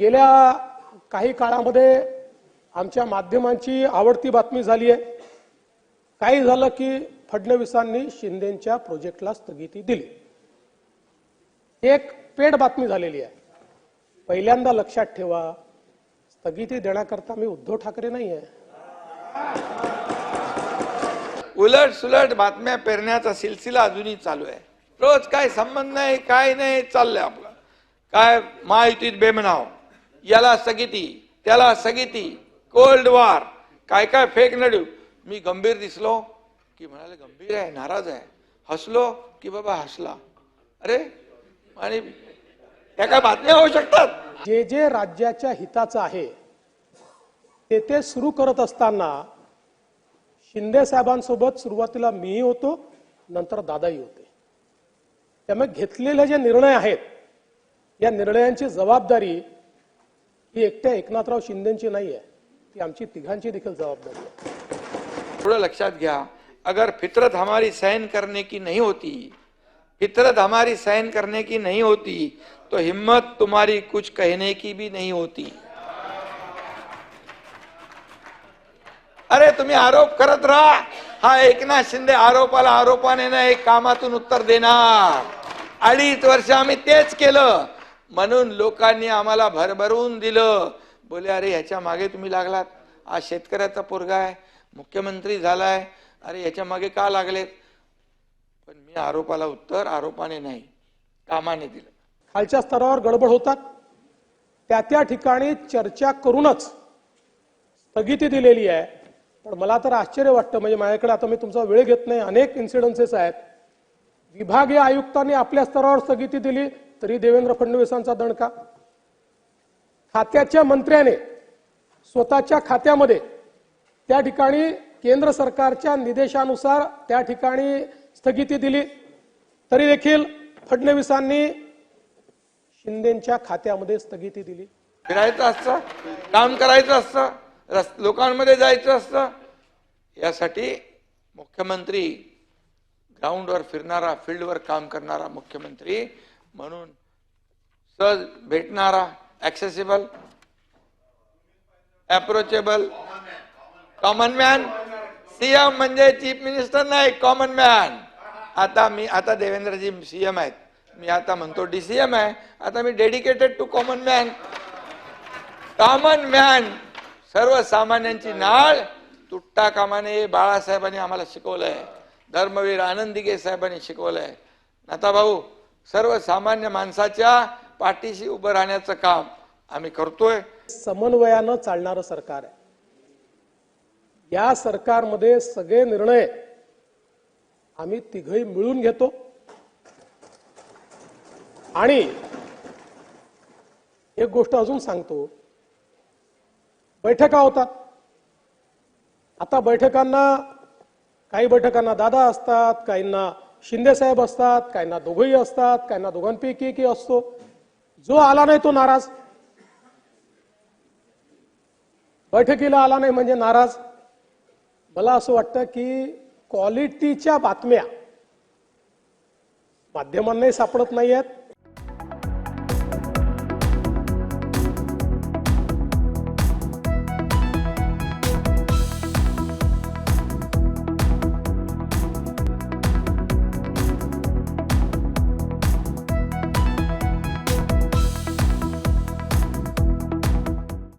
गेल्या काही काळामध्ये आमच्या माध्यमांची आवडती बातमी झाली आहे. काही झालं की फडणवीसांनी शिंदेच्या प्रोजेक्टला स्थगिती दिली. एक पेड बातमी झालेली आहे. पहिल्यांदा लक्षात ठेवा स्थगिती देण्याकरता मी उद्धव ठाकरे नाही आहे. उलट सुलट बातम्या पेरण्याचा सिलसिला अजूनही चालू आहे. रोज काय संबंध नाही काय नाही चाललंय आपलं. काय महायुतीत बेमनाव. याला स्थगिती त्याला स्थगिती कोल्ड वार काय काय फेक नडू? मी गंभीर दिसलो की म्हणाले गंभीर आहे नाराज आहे. हसलो की बाबा हसला. अरे आणि त्या काय बातम्या होऊ शकतात? जे जे राज्याच्या हिताचं आहे ते ते सुरू करत असताना शिंदे साहेबांसोबत सुरुवातीला मीही होतो नंतर दादाही होते. त्यामुळे घेतलेले जे निर्णय आहेत या निर्णयांची जबाबदारी ही एकट्या एकनाथराव शिंदेची नाही आहे ती आमची तिघांची देखील जबाबदारी आहे. थोड़ा लक्षात घ्या अगर फितरत हमारी सहन करने की नहीं होती फितरत हमारी सहन करने की नहीं होती तो हिम्मत तुम्हारी कुछ कहने की भी नहीं होती। अरे तुम्ही आरोप करत राहा. हा एकनाथ शिंदे आरोपाला आरोपाने ना एक कामातून उत्तर देणार. अडीच वर्ष आम्ही तेच केलं. म्हणून लोकांनी आम्हाला भरभरून दिलं. बोले अरे ह्याच्या मागे तुम्ही लागलात. आज शेतकऱ्याचा पोरगा आहे. मुख्यमंत्री झालाय. अरे याच्या मागे का लागलेत? पण मी आरोपाला उत्तर आरोपाने नाही कामाने दिलं. खालच्या स्तरावर गडबड होतात. त्या त्या ठिकाणी चर्चा करूनच स्थगिती दिलेली आहे. पण मला तर आश्चर्य वाटतं. म्हणजे माझ्याकडे आता मी तुमचा वेळ घेत नाही. अनेक इन्सिडन्सेस आहेत. विभागीय आयुक्तांनी आपल्या स्तरावर स्थगिती दिली. तरी देवेंद्र फडणवीसांचा दणका. खात्याच्या मंत्र्याने स्वतःच्या खात्यामध्ये त्या ठिकाणी केंद्र सरकारच्या निदेशानुसार त्या ठिकाणी स्थगिती दिली. तरी देखील फडणवीसांनी शिंदेच्या खात्यामध्ये स्थगिती दिली. फिरायचं असतं काम करायचं असतं रस लोकांमध्ये जायचं असतं. यासाठी मुख्यमंत्री ग्राउंडवर फिरणारा फील्डवर काम करणारा मुख्यमंत्री म्हणून सहज भेटणारा accessible approachable common man CM म्हणजे चीफ मिनिस्टर नाही कॉमन मॅन आता मी आता देवेंद्रजी सीएम आहेत. मी आता म्हणतो डीसीएम आहे. आता मी dedicated to common man common man सर्वसामान्यांची नाळ. तुट्टा कामाने बाळासाहेबांनी आम्हाला शिकवलंय. धर्मवीर आनंदिगे साहेबांनी शिकवलंय. नाता भाऊ सर्वसामान्य माणसाच्या पाठीशी उभं राहण्याचं काम आम्ही करतोय. समन्वयानं चालणारं सरकार आहे. या सरकारमध्ये सगळे निर्णय आम्ही तिघही मिळून घेतो. आणि एक गोष्ट अजून सांगतो. बैठका होतात. आता बैठकांना काही बैठकांना दादा असतात काहींना शिंदे साहेब असतात काहींना दोघंही असतात काहींना दोघांपैकी एकही असतो. जो आला नाही तो नाराज. बैठकीला आला नाही म्हणजे नाराज. मला असं वाटतं की क्वालिटीच्या बातम्या माध्यमांनाही सापडत नाही आहेत